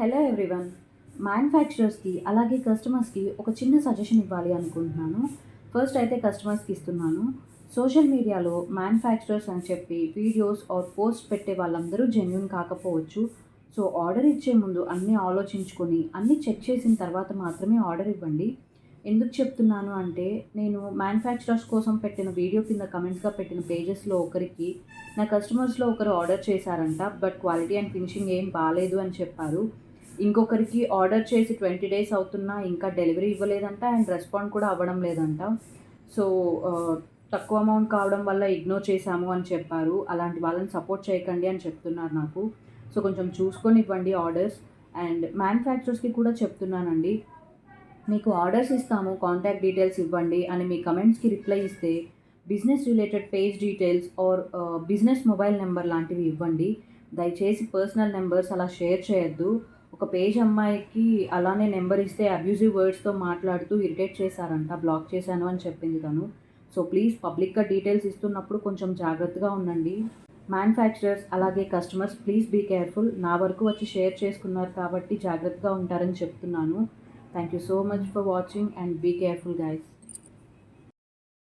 Hello everyone మ్యానుఫ్యాక్చరర్స్కి అలాగే కస్టమర్స్కి ఒక చిన్న సజెషన్ ఇవ్వాలి అనుకుంటున్నాను. ఫస్ట్ అయితే కస్టమర్స్కి ఇస్తున్నాను. సోషల్ మీడియాలో మ్యానుఫ్యాక్చరర్స్ అని చెప్పి వీడియోస్ ఆర్ పోస్ట్ పెట్టే వాళ్ళందరూ జెన్యున్ కాకపోవచ్చు. సో ఆర్డర్ ఇచ్చే ముందు అన్నీ ఆలోచించుకొని అన్నీ చెక్ చేసిన తర్వాత మాత్రమే ఆర్డర్ ఇవ్వండి. ఎందుకు చెప్తున్నాను అంటే నేను మ్యానుఫ్యాక్చరర్స్ కోసం పెట్టిన వీడియో కింద కమెంట్స్గా పెట్టిన పేజెస్లో ఒకరికి నా కస్టమర్స్లో ఒకరు ఆర్డర్ చేశారంట బట్ క్వాలిటీ అండ్ ఫినిషింగ్ ఏం బాగాలేదు అని చెప్పారు. ఇంకొకరికి ఆర్డర్ చేసి ట్వంటీ డేస్ అవుతున్నా ఇంకా డెలివరీ ఇవ్వలేదంట అండ్ రెస్పాండ్ కూడా అవ్వడం లేదంట. సో uh, తక్కువ అమౌంట్ కావడం వల్ల ఇగ్నోర్ చేశాము అని చెప్పారు. అలాంటి వాళ్ళని సపోర్ట్ చేయకండి అని చెప్తున్నారు నాకు. సో కొంచెం చూసుకొని ఇవ్వండి ఆర్డర్స్ అండ్ మ్యానుఫ్యాక్చరర్స్కి కూడా చెప్తున్నానండి. మీకు ఆర్డర్స్ ఇస్తాము కాంటాక్ట్ డీటెయిల్స్ ఇవ్వండి అని మీ కమెంట్స్కి రిప్లై ఇస్తే business related page details or business mobile number లాంటివి ఇవ్వండి. దయచేసి పర్సనల్ నెంబర్స్ అలా షేర్ చేయొద్దు. ఒక పేజ్ అమ్మాయికి అలానే నెంబర్ ఇస్తే అబ్యూజివ్ వర్డ్స్తో మాట్లాడుతూ ఇరిటేట్ చేశారంట బ్లాక్ చేశాను అని చెప్పింది తను. సో ప్లీజ్ పబ్లిక్గా డీటెయిల్స్ ఇస్తున్నప్పుడు కొంచెం జాగ్రత్తగా ఉండండి. మ్యానుఫ్యాక్చరర్స్ అలాగే కస్టమర్స్ ప్లీజ్ బీ కేర్ఫుల్ నా వరకు వచ్చి షేర్ చేసుకున్నారు కాబట్టి జాగ్రత్తగా ఉంటారని చెప్తున్నాను. Thank you so much for watching and be careful guys